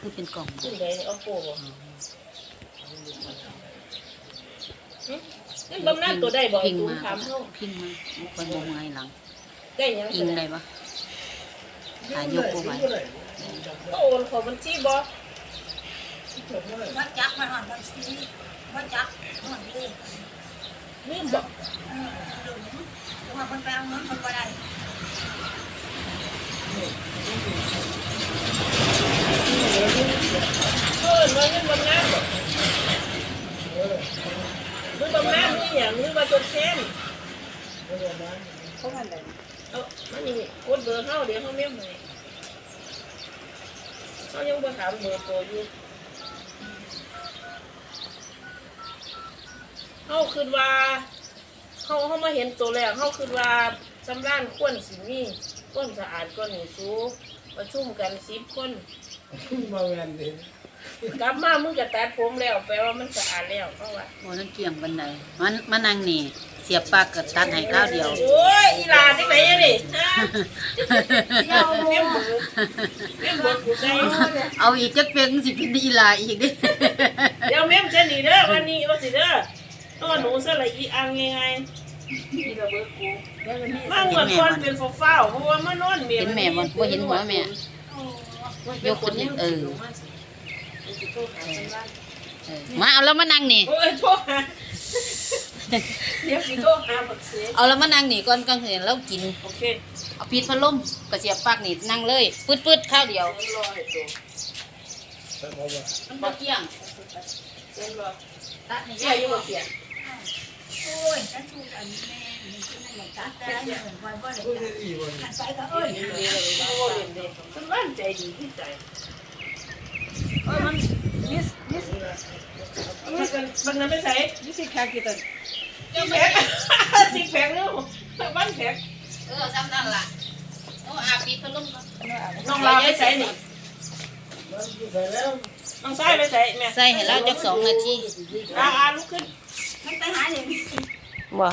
คือเป็นกล่องขึ้นได้เอาโป้บ่หึนั่นบำนาญตัวได้บ่ไอ้พิงตูมมาถามเฮาพิงมาคนมองไงหลังได้หยังอิงได้ปะหายกบ่ไหวโอนเขอบัญชีบ่ว่าจักมาหอนบัญชีว่าจักหอนเลขลืมบ่เออหลุมแต่ว่าคนไปเอาเงินคนบ่ได้ เพิ่นว่าเงินบำนาญบ่มือบำนาญนี่หยังมือว่าจดแทนเขาว่าอะไรเอามานี่กดเบอร์เฮาเดี๋ยวเฮาเมมให้เฮายังบ่ถามเบอร์ตัวอยู่เฮาคิดว่าเฮาเฮามาเห็นตัวแรกเฮาคิดว่าสำร้านควรสิมีควรสะอาดกว่านี้สูประชุมกัน10คน มาแวนดิ กลับมามึงก็ตัดผมแล้วแปลว่ามันสะอาดแล้วเพราะว่าโอ้นั่นเกี่ยงบันไดมันมานั่งนี่ เสียบปากกับตัดให้ข้าวเดียว โอ้ยอีหลาที่ไหนอะนี่ฮะเดี๋ยวเม่มเบิดเม่มเบิดกูใจเอาอีกจักเป็นสิเป็นอีหลาอีกเดิเดี๋ยวเม่มจะหนีเด้อวันนี้ว่าสิเด้อตัวหนูสละอีอังยังไงนี่ระเบิดกูมาเหมือนคนเป็นฟ้าวๆเพราะว่ามานอนเมียเห็นแม่บ่บ่เห็นหัวแม่โอ้ยกขึ้นเออ โทรหาฉันบ้างเออมาเอาแล้วมานั่งนี่ โอ้ยโทรหาเดี๋ยวสิโทรหาบักเสียเอาแล้วมานั่งนี่ก่อนกลางคืนแล้วกิน โอเคเอาปิดพัดลมก็เสียบปากนี่นั่งเลยปืดๆข้าวเดียวรอให้ตัวแต่พอว่ามันบ่เกี่ยงเดี๋ยวรอตัดให้แย่อยู่บ่เสียโอ้ยฉันถูกอันแม่นี่คือนั่นแหละจักแต่ละเงินไว้บ่ได้พูดจักอีวันขันไปก็เอ้ยดีเลยโอ้เล่นเด้ฉันว่านใจดีที่ใจ มันยิสยิสมันกันมันนั้นไม่ใส่ยิสสิแพคกี่ตันสิแพคสิแพคเร็วบ้านแพคเออซ้ำนั่นล่ะเอาอาปิดพัดลมก่อนน้องลาไม่ใส่นี่มันใส่แล้วน้องใส่ไม่ใส่แม่ใส่ให้เราจักสองนาทีอาอาลุกขึ้นมันไปหาอย่างบ่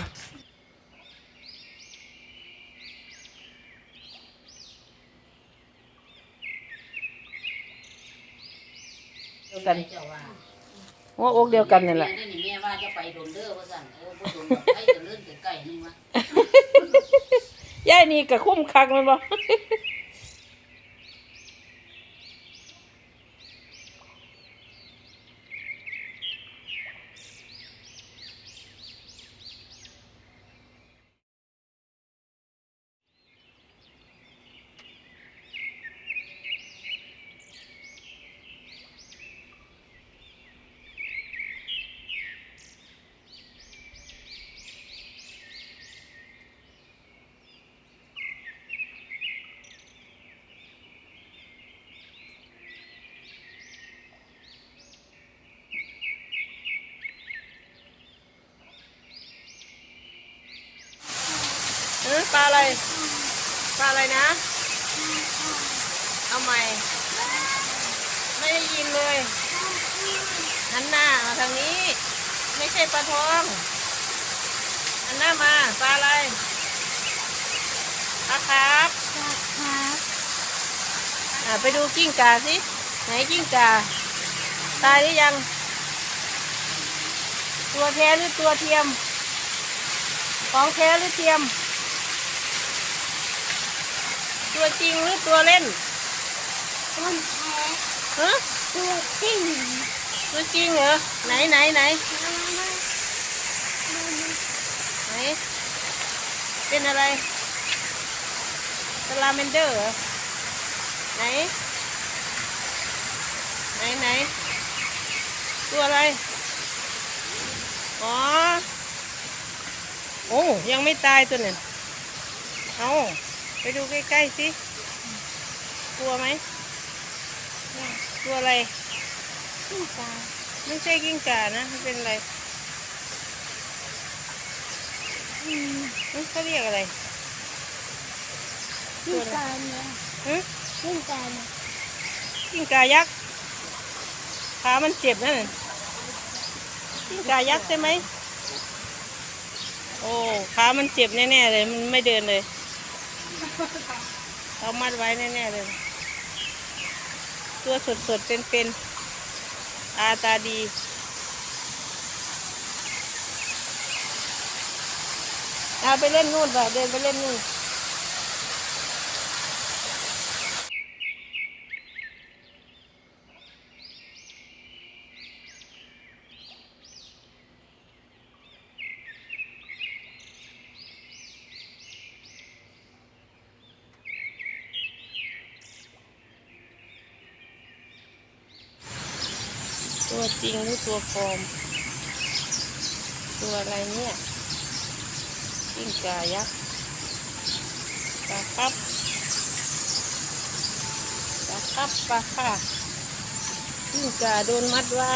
เดียว กันเจ้าว่าหัวอกเดียวกันนี่แหละแม่นี่แม่ว่าจะไปโดนเด้อว่าสั่นเออบ่โดนดอกไปจะเลื่อนใกล้ๆนึงวะยายนี่ก็คุ้มคักแมันบ่ ปลาอะไร ปลาอะไรนะ เอาใหม่ ไม่ได้ยินเลยหันหน้ามาทางนี้ ไม่ใช่ปลาทองหันหน้ามา ปลาอะไรปลาครับอ่าไปดูกิ้งก่าสิ ไหนกิ้งก่า ตายหรือยัง ตัวแท้หรือตัวเทียม ของแท้หรือเทียม ตัวจริงหรือตัวเล่นต้นแท้ฮะตัวจริงตัวจริงเหรอไหนไหนไหนไหนเป็นอะไรสลาเมนเดอร์เหรอไหนไหนไหนตัวอะไรอ๋อโอ้ยังไม่ตายตัวเนี่ยเอาไป ดูใกล้ๆสิกลัวไหมตัวอะไรขึ้นตาไม่ใช่กิ้งก่านะมันเป็นอะไรอืมเอ้ยเขาเรียกอะไรขึ้นตาเนี่ยหึขึ้นตาเนี่ยกิ้งก่ายักษ์ขามันเจ็บนั่นน่ะกิ้งก่ายักษ์ใช่ไหมโอ้ขามันเจ็บแน่ๆเลยมันไม่เดินเลย เอามัดไว้แน่ๆเลย ตัวสดๆเป็นเป็นๆตาตาดีเอาไปเล่นนู่นป่ะเดินไปเล่นนู่น จริงหรือตัวปลอม ตัวอะไรเนี่ยกิ้งก่ายักษ์ปลาครับปลาครับปลาค่ะกิ้งก่าโดนมัดไว้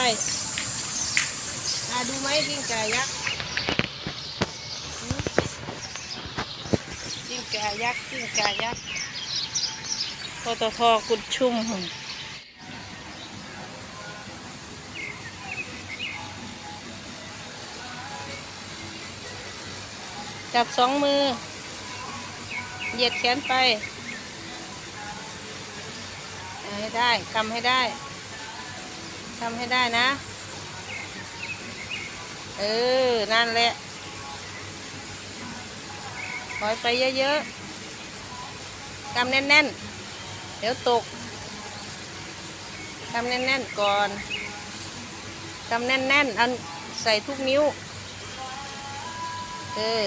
อาดูไหมกิ้งก่ายักษ์กิ้งก่ายักษ์กิ้งก่ายักษ์ปตทกุดชุ่ม จับสองมือ เหยียดแขนไป ให้ได้ทำให้ได้ทำให้ได้นะ เออ นั่นแหละปล่อยไปเยอะๆกำแน่นๆ เดี๋ยวตกกำแน่นๆ ก่อนกำแน่นๆเอาใส่ทุกนิ้ว เออ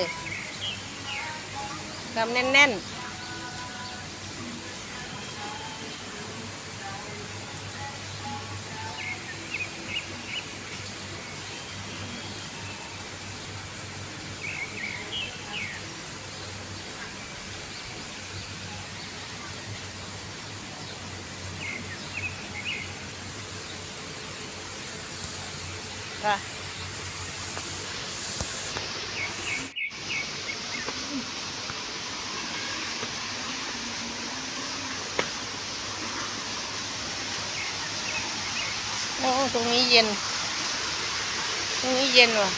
กำแน่นๆค่ะ โอ้ตรงนี้เย็น ตรงนี้เย็นว่ะ